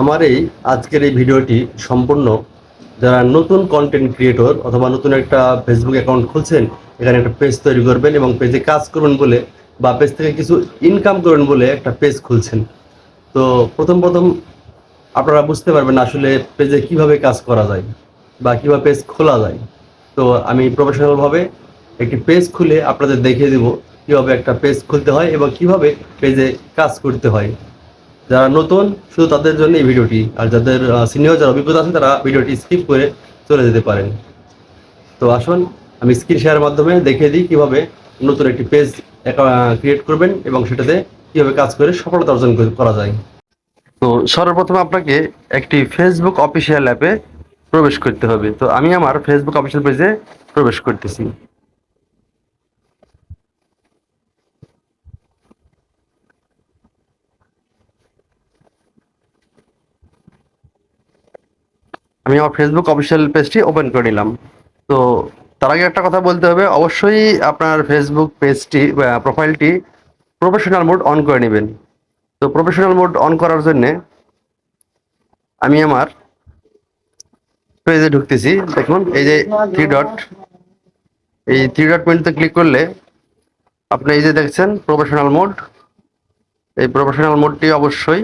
আমার এই আজকের এই ভিডিওটি সম্পূর্ণ যারা নতুন কন্টেন্ট ক্রিয়েটর অথবা নতুন একটা ফেসবুক অ্যাকাউন্ট খুলছেন, এখানে একটা পেজ তৈরি করবেন এবং পেজে কাজ করবেন বলে বা পেজ থেকে কিছু ইনকাম করবেন বলে একটা পেজ খুলছেন। তো প্রথম প্রথম আপনারা বুঝতে পারবেন আসলে পেজে কীভাবে কাজ করা যায় বা কীভাবে পেজ খোলা যায়। তো আমি প্রফেশনালভাবে একটি পেজ খুলে আপনাদের দেখিয়ে দেব কীভাবে একটা পেজ খুলতে হয় এবং কীভাবে পেজে কাজ করতে হয়। যারা নতুন, শুধু তাদের জন্য এই ভিডিওটি। আর যাদের সিনিয়র যারা অভিজ্ঞতা আছে তারা ভিডিওটি স্কিপ করে চলে যেতে পারেন। তো আসুন, আমি স্ক্রিন শেয়ারের মাধ্যমে দেখিয়ে দিই কীভাবে নতুন একটি পেজ ক্রিয়েট করবেন এবং সেটাতে কীভাবে কাজ করে সফলতা অর্জন করা যায়। তো সর্বপ্রথম আপনাকে একটি ফেসবুক অফিসিয়াল অ্যাপে প্রবেশ করতে হবে। তো আমি আমার ফেসবুক অফিসিয়াল পেজে প্রবেশ করতেছি। আমি আমার ফেসবুক অফিসিয়াল পেজটি ওপেন করে নিলাম। তো তার আগে একটা কথা বলতে হবে, অবশ্যই আপনার ফেসবুক পেজটি প্রোফাইলটি প্রফেশনাল মোড অন করে নেবেন। তো প্রফেশনাল মোড অন করার জন্যে আমি আমার পেজে ঢুকতেছি। দেখুন, এই যে থ্রি ডট এই থ্রি ডট মেনুতে ক্লিক করলে আপনি এই যে দেখছেন প্রফেশনাল মোড এই প্রফেশনাল মোডটি অবশ্যই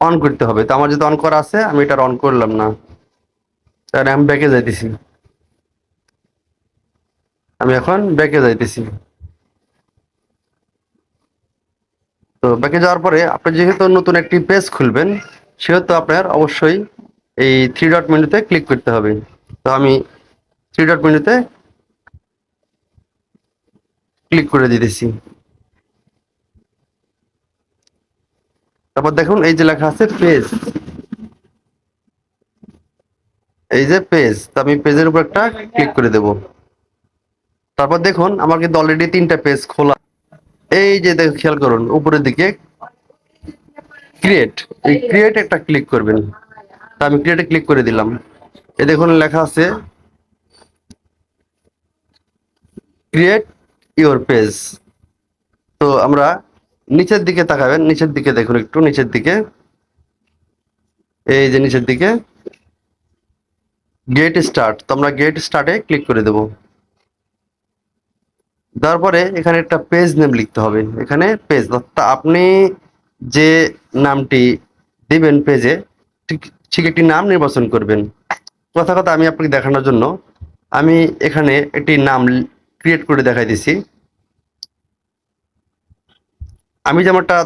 অন করতে হবে। তো আমার যদি অন করা আছে, আমি এটা অন করলাম না। তাহলে আমি ব্যাকে যাইতেছি। আমি এখন ব্যাকে যাইতেছি। তো ব্যাকে যাওয়ার পরে আপনি যেহেতু নতুন একটি পেজ খুলবেন, সেহেতু আপনার অবশ্যই এই থ্রি ডট মেনুতে ক্লিক করতে হবে। তো আমি থ্রি ডট মেনুতে ক্লিক করে দিতেছি। তারপর দেখুন এই যে লেখা আছে পেজ এই যে পেজ তো আমি পেজের উপর একটা ক্লিক করে দেব। তারপর দেখুন, আমার কিন্তু অলরেডি তিনটা পেজ খোলা। এই যে দেখো, খেয়াল করুন, উপরের দিকে ক্রিয়েট এই ক্রিয়েট একটা ক্লিক করবেন। তা আমি ক্রিয়েটে ক্লিক করে দিলাম। এই দেখুন, লেখা আছে ক্রিয়েট ইওর পেজ তো আমরা নিচের দিকে তাকাবেন, নিচের দিকে দেখুন একটু, নিচের দিকে। এই যে নিচের দিকে। গেট স্টার্ট তো আমরা গেট স্টার্টে ক্লিক করে দেব। তারপরে এখানে একটা পেজ নেম লিখতে হবে, এখানে পেজ আপনি যে নামটি দিবেন পেজে ঠিক ঠিক একটি নাম নির্বাচন করবেন। কথা কথা আমি আপনাকে দেখানোর জন্য, আমি এখানে একটি নাম ক্রিয়েট করে দেখাই দিছি। আমি যেমনটা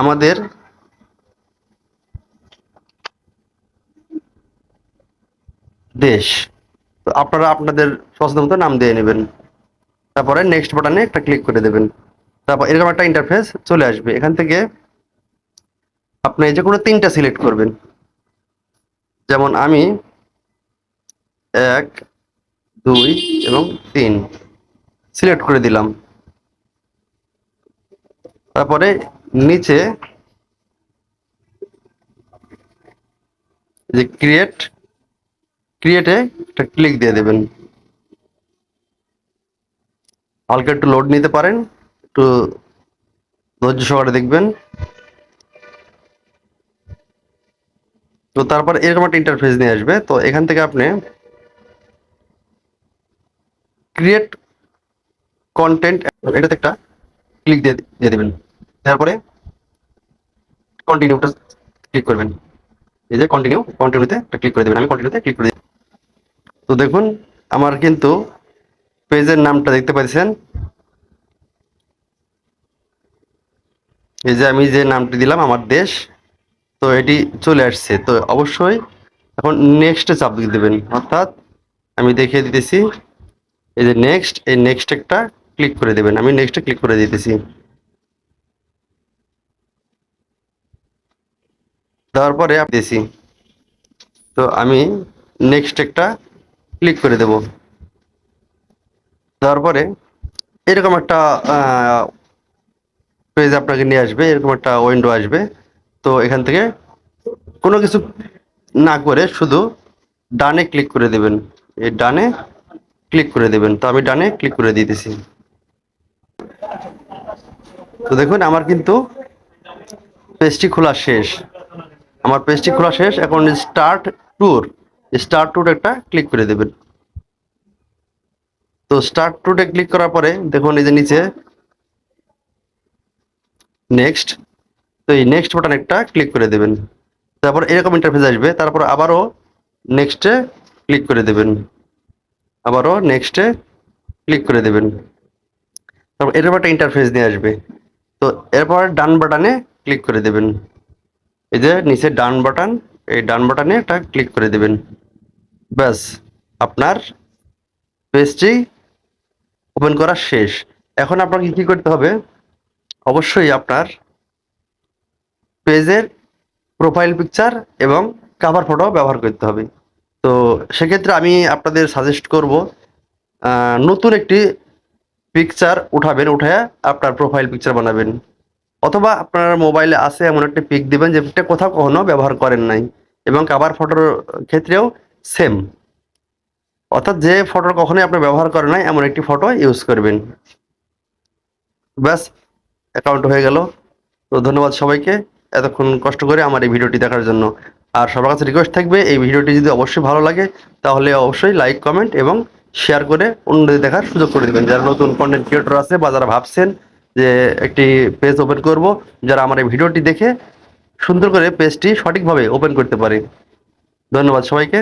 আমাদের দেশ। তো আপনারা আপনাদের পছন্দ মতো নাম দিয়ে নেবেন। তারপরে নেক্সট বাটনে একটা ক্লিক করে দেবেন। তারপর এরকম একটা ইন্টারফেস চলে আসবে। এখান থেকে আপনি যে কোনো তিনটা সিলেক্ট করবেন। যেমন আমি এক, দুই এবং তিন সিলেক্ট করে দিলাম। তারপরে নিচে যে ক্রিয়েট ক্রিয়েটে একটা ক্লিক দিয়ে দেবেন। হালকা একটু লোড নিতে পারেন, একটু ধৈর্য সহকারে দেখবেন। তো তারপর এরকম একটা ইন্টারফেস নিয়ে আসবে। তো এখান থেকে আপনি ক্রিয়েট কন্টেন্ট এটাতে একটা ক্লিক দিয়ে দিয়ে দেবেন। তারপরে কন্টিনিউটা ক্লিক করবেন। এই যে কন্টিনিউ কন্টিনিউতে একটা ক্লিক করে দেবেন। আমি কন্টিনিউতে ক্লিক করে তো দেখুন, আমার কিন্তু পেজের নামটা দেখতে পাচ্ছেন। এই যে আমি যে নামটি দিলাম, আমার দেশ, তো এটি চলে আসছে। তো অবশ্যই এখন নেক্সটে চাপ দিয়ে দেবেন। অর্থাৎ আমি দেখিয়ে দিতেছি, এই যে নেক্সট এই নেক্সট একটা ক্লিক করে দেবেন। আমি নেক্সটে ক্লিক করে দিতেছি। দেওয়ার পরে দিয়েছি তো আমি নেক্সট একটা ক্লিক করে দেব। দেওয়ার পরে এরকম একটা পেজ আপনাকে নিয়ে আসবে, এরকম একটা উইন্ডো আসবে। তো এখান থেকে কোনো কিছু না করে শুধু ডানে ক্লিক করে দেবেন। এই ডানে ক্লিক করে দেবেন। তো আমি ডানে ক্লিক করে দিতেছি। তো দেখুন, আমার কিন্তু পেজটি খোলা শেষ। আমার পেজটি খোলা শেষ। এখন স্টার্ট ট্যুর স্টার্ট ট্যুর একটা ক্লিক করে দেবেন। তো স্টার্ট ট্যুরে ক্লিক করার পরে দেখুন এই যে নিচে নেক্সট তো এই নেক্সট বাটন একটা ক্লিক করে দেবেন। তারপর এরকম ইন্টারফেস আসবে, তারপর আবারও নেক্সটে ক্লিক করে দেবেন। আবারও নেক্সটে ক্লিক করে দেবেন। তারপর এরকম একটা ইন্টারফেস নিয়ে আসবে। তো এরপর ডান বাটনে ক্লিক করে দেবেন। এই যে নিচে ডান বাটন, এই ডান বাটনে একটা ক্লিক করে দেবেন। ব্যাস, আপনার পেজটি ওপেন করা শেষ। এখন আপনাকে কি করতে হবে? অবশ্যই আপনার পেজের প্রোফাইল পিকচার এবং কাভার ফটো ব্যবহার করতে হবে। তো সেক্ষেত্রে আমি আপনাদের সাজেস্ট করব নতুন একটি পিকচার উঠাবেন, উঠে আপনার প্রোফাইল পিকচার বানাবেন। অথবা আপনার মোবাইলে আছে এমন একটা পিক দিবেন যে পিকটা কোথাও কখনো ব্যবহার করেন নাই। এবং কাভার ফটোর ক্ষেত্রেও সেম। অর্থাৎ যে ফটো কখনোই আপনি ব্যবহার করেন নাই, এমন একটি ফটো ইউজ করবেন। ব্যাস অ্যাকাউন্ট হয়ে গেল। তো ধন্যবাদ সবাইকে। এতক্ষণ কষ্ট করে আমার এই ভিডিওটি দেখার জন্য। আর সবার কাছে রিকোয়েস্ট থাকবে, এই ভিডিওটি যদি অবশ্যই ভালো লাগে, তাহলে অবশ্যই লাইক কমেন্ট এবং শেয়ার করে অন্যদের দেখার সুযোগ করে দেবেন। যারা নতুন কন্টেন্ট ক্রিয়েটর আছে বা যারা ভাবছেন যে একটি পেজ ওপেন করব, যারা আমার এই ভিডিওটি দেখে সুন্দর করে পেজটি সঠিকভাবে ওপেন করতে পারে। ধন্যবাদ সবাইকে।